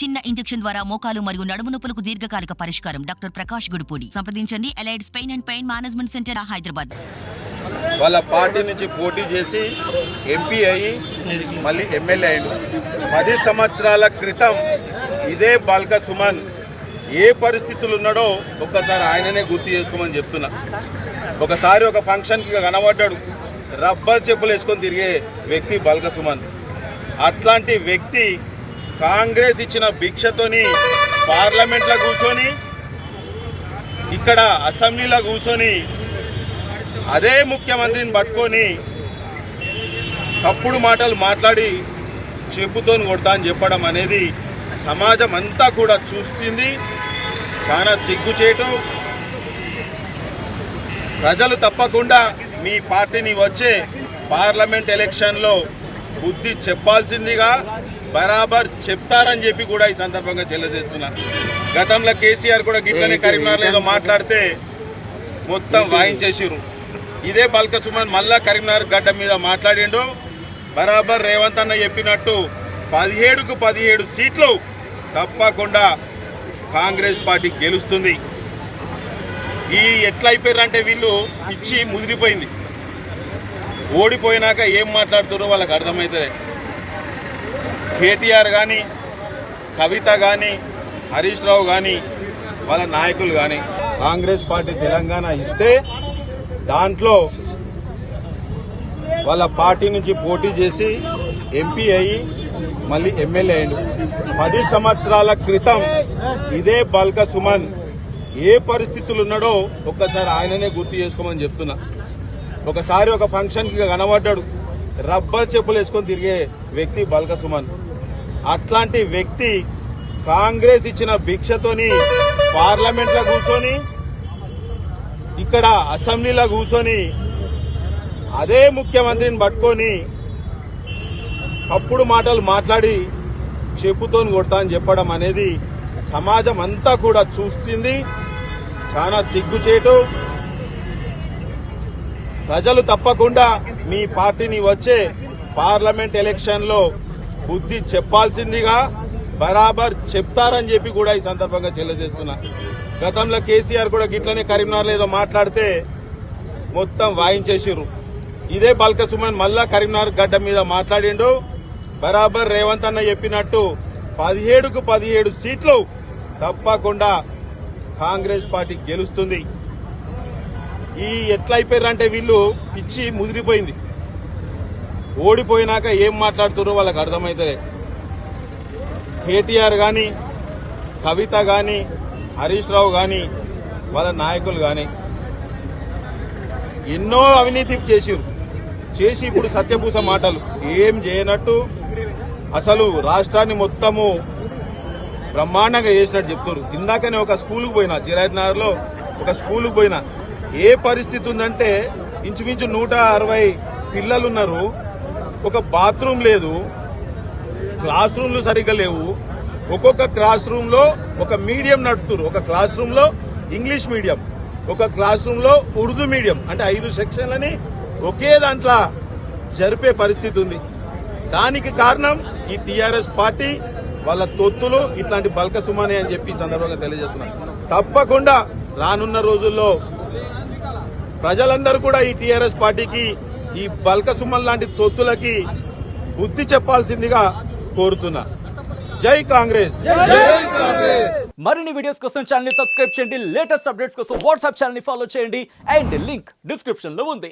చిన్న ఇంజెక్షన్ ద్వారా మోకాలు మరియు నడుము నొప్పులకు దీర్ఘకాలిక పరిష్కారం. డాక్టర్ ప్రకాష్ గుడిపూడి. సంప్రదించండి. Allied pain and pain management centre Hyderabad. వాళ్ళ పార్టీ నుంచి పోటీ చేసి ఎంపీ అయ్యి మళ్ళీ ఎమ్మెల్యే అయ్యిండు. పది సంవత్సరాల క్రితం ఇదే బాల్క సుమన్ ఏ పరిస్థితులు ఉన్నాడో ఒక్కసారి ఆయననే గుర్తు చేసుకోమని చెప్తున్నా. ఒకసారి ఒక ఫంక్షన్కి కనబడ్డాడు. రబ్బర్ చెప్పులు వేసుకొని తిరిగే వ్యక్తి బాల్క సుమన్. అట్లాంటి వ్యక్తి కాంగ్రెస్ ఇచ్చిన భిక్షతోని పార్లమెంట్లో కూర్చొని ఇక్కడ అసెంబ్లీలో కూర్చొని అదే ముఖ్యమంత్రిని పట్టుకొని తప్పుడు మాటలు మాట్లాడి చెప్పుతోని కొడతా అని చెప్పడం అనేది సమాజం అంతా కూడా చూస్తుంది. చాలా సిగ్గుచేటు ప్రజలు తప్పకుండా మీ పార్టీని వచ్చే పార్లమెంట్ ఎలక్షన్లో బుద్ధి చెప్పాల్సిందిగా బరాబర్ చెప్తారని చెప్పి కూడా ఈ సందర్భంగా తెలియజేస్తున్నా గతంలో కేసీఆర్ కూడా గిట్లనే కరీంనగర్లో ఏదో మాట్లాడితే మొత్తం వాయించేసిరు ఇదే బల్క సుమన్ మళ్ళా కరీంనగర్ గడ్డ మీద మాట్లాడిండు. బరాబర్ రేవంత్ అన్న చెప్పినట్టు పదిహేడుకు పదిహేడు సీట్లు తప్పకుండా కాంగ్రెస్ పార్టీ గెలుస్తుంది. ఈ ఎట్లా అయిపోయారంటే వీళ్ళు ఇచ్చి ముదిరిపోయింది. ఓడిపోయినాక ఏం మాట్లాడుతారో వాళ్ళకి అర్థమవుతుంది కేటీఆర్ కానీ కవిత కానీ హరీష్ రావు కానీ వాళ్ళ నాయకులు కానీ కాంగ్రెస్ పార్టీ తెలంగాణ ఇస్తే దాంట్లో వాళ్ళ పార్టీ నుంచి పోటీ చేసి ఎంపీ అయ్యి మళ్ళీ ఎమ్మెల్యే అయ్యిండు. పది సంవత్సరాల క్రితం ఇదే బల్క సుమన్ ఏ పరిస్థితులు ఉన్నాడో ఒక్కసారి ఆయననే గుర్తు చేసుకోమని చెప్తున్నా. ఒకసారి ఒక ఫంక్షన్కి కనబడ్డాడు. రబ్బర్ చెప్పులు వేసుకొని తిరిగే వ్యక్తి బల్క సుమన్. అట్లాంటి వ్యక్తి కాంగ్రెస్ ఇచ్చిన భిక్షతోని పార్లమెంట్లో కూర్చొని ఇక్కడ అసెంబ్లీలో కూర్చొని అదే ముఖ్యమంత్రిని పట్టుకొని తప్పుడు మాటలు మాట్లాడి చెప్పుతోని కొడతా అని చెప్పడం అనేది సమాజం అంతా కూడా చూస్తుంది. చాలా సిగ్గుచేటు. ప్రజలు తప్పకుండా మీ పార్టీని వచ్చే పార్లమెంట్ ఎలక్షన్లో బుద్ధి చెప్పాల్సిందిగా బరాబర్ చెప్తారని చెప్పి కూడా ఈ సందర్భంగా తెలియజేస్తున్నా గతంలో కేసీఆర్ కూడా గిట్లనే కరీంనగర్లో ఏదో మాట్లాడితే మొత్తం వాయించేసిర్రు. ఇదే బల్క సుమన్ మళ్ళా కరీంనగర్ గడ్డ మీద మాట్లాడిండు. బరాబర్ రేవంత్ అన్న చెప్పినట్టు పదిహేడుకు పదిహేడు సీట్లు తప్పకుండా కాంగ్రెస్ పార్టీ గెలుస్తుంది. ఈ ఎట్లయిపోయారంటే వీళ్ళు పిచ్చి ముదిరిపోయింది. ఓడిపోయినాక ఏం మాట్లాడుతారో వాళ్ళకి అర్థమవుతుంది కేటీఆర్ కానీ కవిత కానీ హరీష్ రావు కానీ వాళ్ళ నాయకులు కానీ ఎన్నో అవినీతి చేసిరు చేసి ఇప్పుడు సత్యభూష మాటలు. ఏం చేయనట్టు అసలు రాష్ట్రాన్ని మొత్తము బ్రహ్మాండంగా చేసినట్టు చెప్తారు ఇందాకనే ఒక స్కూల్కి పోయినా జిరాయత్ నగర్లో ఒక స్కూల్కి పోయినా ఏ పరిస్థితి ఉందంటే ఇంచుమించు నూట అరవై పిల్లలు ఉన్నారు ఒక బాత్రూమ్ లేదు. క్లాస్ రూమ్లు సరిగ్గా లేవు. ఒక్కొక్క క్లాస్ రూమ్లో ఒక మీడియం నడుపుతారు. ఒక క్లాస్ రూమ్లో ఇంగ్లీష్ మీడియం. ఒక క్లాస్ రూమ్లో ఉర్దూ మీడియం. అంటే ఐదు సెక్షన్లని ఒకే దాంట్లో జరిపే పరిస్థితి ఉంది. దానికి కారణం ఈ టీఆర్ఎస్ పార్టీ వాళ్ళ తొత్తులు ఇట్లాంటి బల్క సుమానే అని చెప్పి సందర్భంగా తెలియజేస్తున్నారు తప్పకుండా రానున్న రోజుల్లో ప్రజలందరూ కూడా ఈ టీఆర్ఎస్ పార్టీకి ఈ బల్క సుమన్ లాంటి తొత్తులకి బుద్ధి చెప్పాల్సిందిగా కోరుతున్నా. జై కాంగ్రెస్. మరిన్ని వీడియోస్ కోసం ఛానల్ని సబ్స్క్రైబ్ చేయండి. లేటెస్ట్ అప్డేట్స్ కోసం వాట్సాప్ ఛానల్ని ఫాలో చేయండి. అండ్ లింక్ డిస్క్రిప్షన్లో ఉంది.